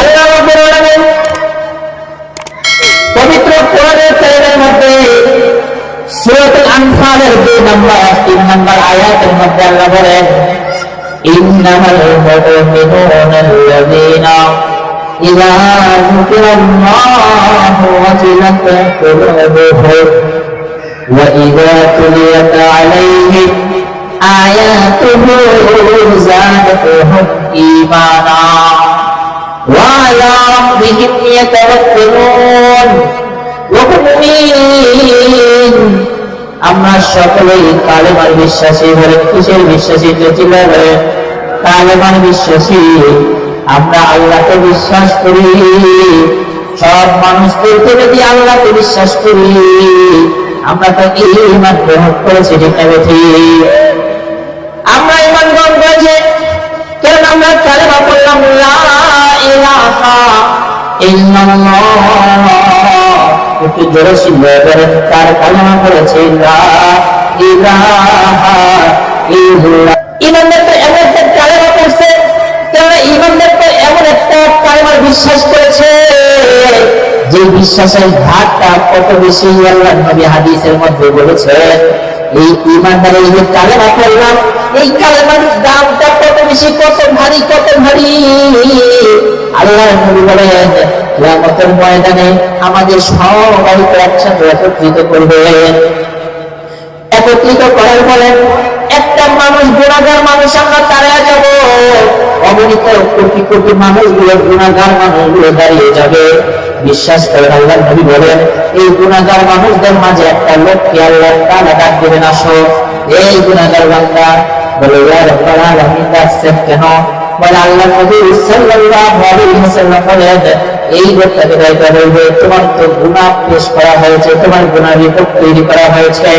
আল্লাহ রাব্বুল আলামিন পবিত্র কোরআনের কারিমের মধ্যে সূরাতুল আনফালের 2 নম্বর 3 নম্বর আয়াতের মধ্যে আল্লাহ বলেন ইন্নামাল মুমিনুনা আল্লাযীনা إذا ذكر الله وجلت قلوبهم وإذا تليت عليهم آياته زادتهم إيمانا وعلى ربهم يتوكلون ومؤمنين আমরা সকলেই কালেমার বিশ্বাসী বলে কিসের বিশ্বাসী চেচিলা বলে কালেমার বিশ্বাসী আমরা আল্লাহকে বিশ্বাস করি সব মানুষদেরকে যদি আল্লাহকে বিশ্বাস করি আমরা তো ইমান গ্রহণ করেছি ঠিক না ঠিক আমরা ইমান গ্রহণ করেছি কেন আমরা কালেমা করলাম লা একটু জোরে করেন তার কালেমা করেছে কালেমা বিশ্বাস করেছে, যে বিশ্বাসের ভাগটা কত বেশি নবী হাদিসের মধ্যে বলেছে। এই ইমানদারের কালেমা করলাম এই কালেমার দামটা বেশি কত ভারী কত ভারী। আল্লাহ বলেন, কিয়ামতের ময়দানে আমাদের সবাইকে একসাথে একত্রিত করবেন একত্রিত করার ফলে একটা মানুষ গুণাগার মানুষ, আমরা তারা যাব। অগণিত কোটি কোটি মানুষগুলো গুণাগার মানুষগুলো দাঁড়িয়ে যাবে। বিশ্বাস করেন, আল্লাহ নবী বলেন, এই গুণাগার মানুষদের মাঝে একটা লোককে আল্লাহ তালা ডাক দেবেন, আসো। এই গুণাগার বান্দা বলে ইয়া রাব্বাল আলামিন ডাকছেন কেন বলে আল্লাহ নবী সাল্লাল্লাহু আলাইহি ওয়াসাল্লাম বলেন এই লোকটাকে দায়িত্ব বলবে তোমার তো গুনাহ পেশ করা হয়েছে তোমার গুনাহ রিপোর্ট তৈরি করা হয়েছে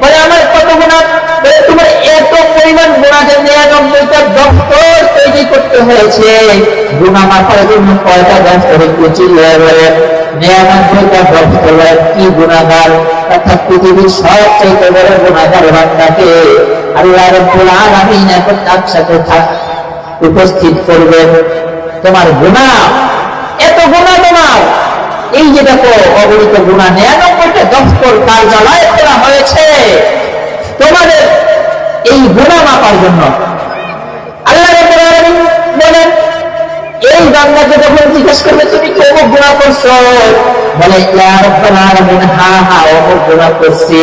বলে আমার কত গুণা বলে তোমার এত পরিমাণ গুণাকে নিরানব্বইটা দপ্তর তৈরি করতে হয়েছে গুণা মাথার জন্য কয়টা দপ্তরে কুচিল হয়ে বলে নিরানব্বইটা দপ্তর কি গুণাগার অর্থাৎ পৃথিবীর সবচেয়ে বড় গুণাগার বান্দাকে আল্লাহ রব্বুল আলামিন এখন তার সাথে উপস্থিত করবেন। তোমার গুণা এত গুণা তোমার। এই যে দেখো, অগণিত গুণা নিরানব্বইটা দপ্তর কার্যালয় করা হয়েছে। তোমাদের এই গুণা মাপার জন্য। আল্লাহ বলেন, এই বান্দাকে যখন জিজ্ঞেস করবে, তুমি কি অমুক গুণা করছ? বলে, ইয়া রাব্বুল আলামিন, হা হা, অমুক গুণা করছি।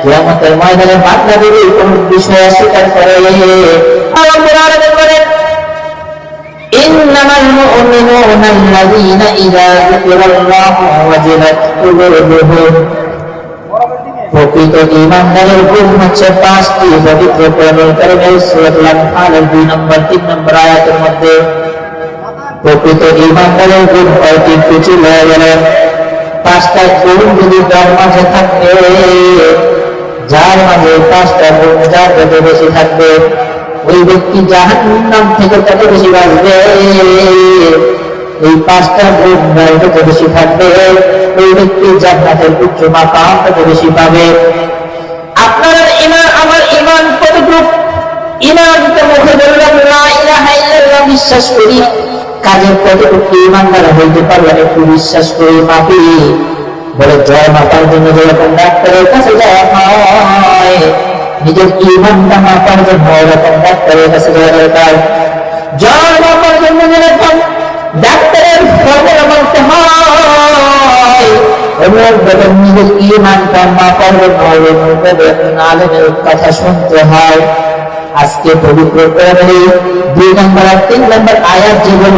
কিয়ামতের ময়দানে বান্দা যদি কোনো বিষয় অস্বীকার করে আল্লাহ রাব্বুল আলামিন বলেন إنما المؤمنون الذين إذا ذكر الله وجلت قلوبهم প্রকৃত ইমানদারের গুণ হচ্ছে পাঁচটি পবিত্র কোরআনুল কারীমের সূরাতুল আনফালের দুই নম্বর তিন নম্বর আয়াতের মধ্যে প্রকৃত ইমানদারের গুণ কয়টি কিছু হয়ে গেল পাঁচটা গুণ যদি তার মাঝে থাকে যার মাঝে পাঁচটা যার যত বেশি থাকবে, ওই ব্যক্তি জাহান্নাম থেকে তত বেশি বাঁচবে। এই পাঁচটা গুণ যার যত বেশি থাকবে, ওই ব্যক্তি জান্নাতের উচ্চ মাকাম তত বেশি পাবে। আপনার ইমান আমার ইমান কতটুক? ইমান তো মুখে বললাম, লা ইলাহা ইল্লাল্লাহ বিশ্বাস করি। কাজের কতটুকু ইমান দ্বারা হইতে পারবেন একটু বিশ্বাস করি মাপি। বলে, জয় মাপার জন্য যেরকম ডাক্তারের কাছে নিজের ইমানটা মাপার জন্য এরকম ডাক্তারের কাছে যাওয়া দরকার জয় মাপার জন্য যেরকম ডাক্তারের ফর্মুলা মানতে শুনতে হয়। আজকে পবিত্র কোরআনের দুই। নম্বর আর তিন নম্বর আয়াত জীবন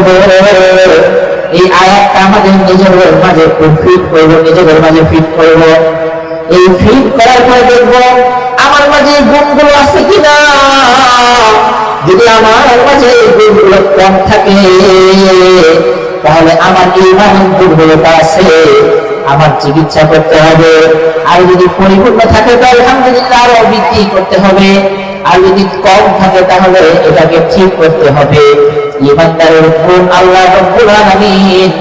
এই আয়াতটা আমাদের নিজেদের মাঝে ফিট করব নিজেদের মাঝে ফিট করব। এই ফিট করার পরে দেখব, আমার মাঝে গুণগুলো আছে কিনা? যদি আমার মাঝে গুণগুলো কম থাকে, তাহলে আমার ইমান দুর্বলতা আছে, আমার চিকিৎসা করতে হবে। আর যদি পরিপূর্ণ থাকে, তো আলহামদুলিল্লাহ আরও বৃদ্ধি করতে হবে। আর যদি কম থাকে, তাহলে এটাকে ঠিক করতে হবে। ইমানদারের গুণ আল্লাহ রব্বুল আলামিন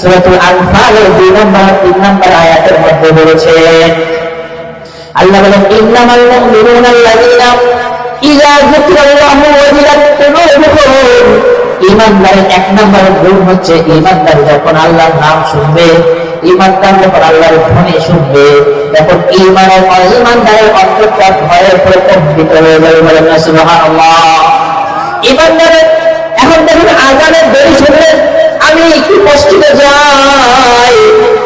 সূরাতুল আনফালের 2 নম্বর 3 নম্বর আয়াতের মধ্যে বলেছে, আল্লাহ বলেন, ইন্নামাল মুমিনুনা আল্লাযীনা ইযা যুকিরাল্লাহু ওয়াজিলাত কুলুবুহুম। ঈমানদারের এক নম্বর গুণ হচ্ছে ঈমানদার যখন আল্লাহর নাম শুনবে ঈমানদার যখন আল্লাহর ধ্বনি শুনবে, তখন ঈমানের ঈমানদারের অন্তরটা ভয়ে প্রকম্পিত হয়ে যাবে বলেন সুবহানাল্লাহ। ঈমানদারের এখন দেখুন আজানের দেরি শুনলে আমি কি মসজিদে যাই?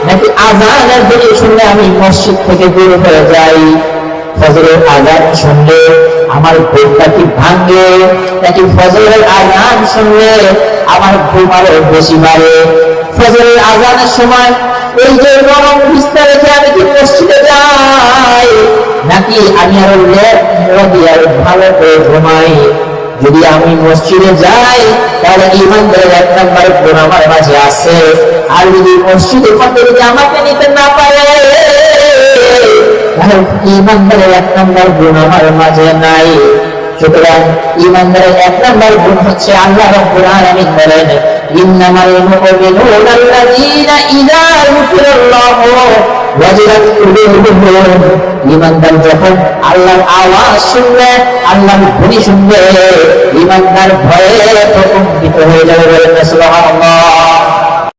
নাকি আজানের দেরি শুনলে আমি মসজিদ থেকে দূর হয়ে যাই? ফজরের আজান শুনলে আমার ঘুমটা কি ভাঙে? নাকি ফজরের আজান শুনলে আমার ঘুম আরও বেশি বাড়ে? ফজরের আজানের সময় এই যে নরম বিস্তার রেখে আমি কি মসজিদে যাই? নাকি আমি আরও লেপ দিয়ে আরও ভালো করে ঘুমাই? যদি আমি মসজিদে যাই, তাহলে ইমানদারের এক নম্বর গুণ আমার মাঝে আছে। আর যদি মসজিদের মধ্যে যদি আমাকে নিতে না পারে, তাহলে ইমানদারের এক নম্বর গুণ আমার মাঝে নাই। সুতরাং ইমানদারের এক নম্বর গুণ হচ্ছে আল্লাহ রব্বুল আলামিন বলেন, ইন্নামাল মুমিনুনা আল্লাযীনা ইযা যুকিরাল্লাহু ওয়াজিলাত কুলুবুহুম ইমানদার যখন আল্লাহর আওয়াজ শুনবে, আল্লাহর ধ্বনি শুনবে ইমানদার ভয়ে প্রকম্পিত হয়ে যাবে বলে সুবহানাল্লাহ।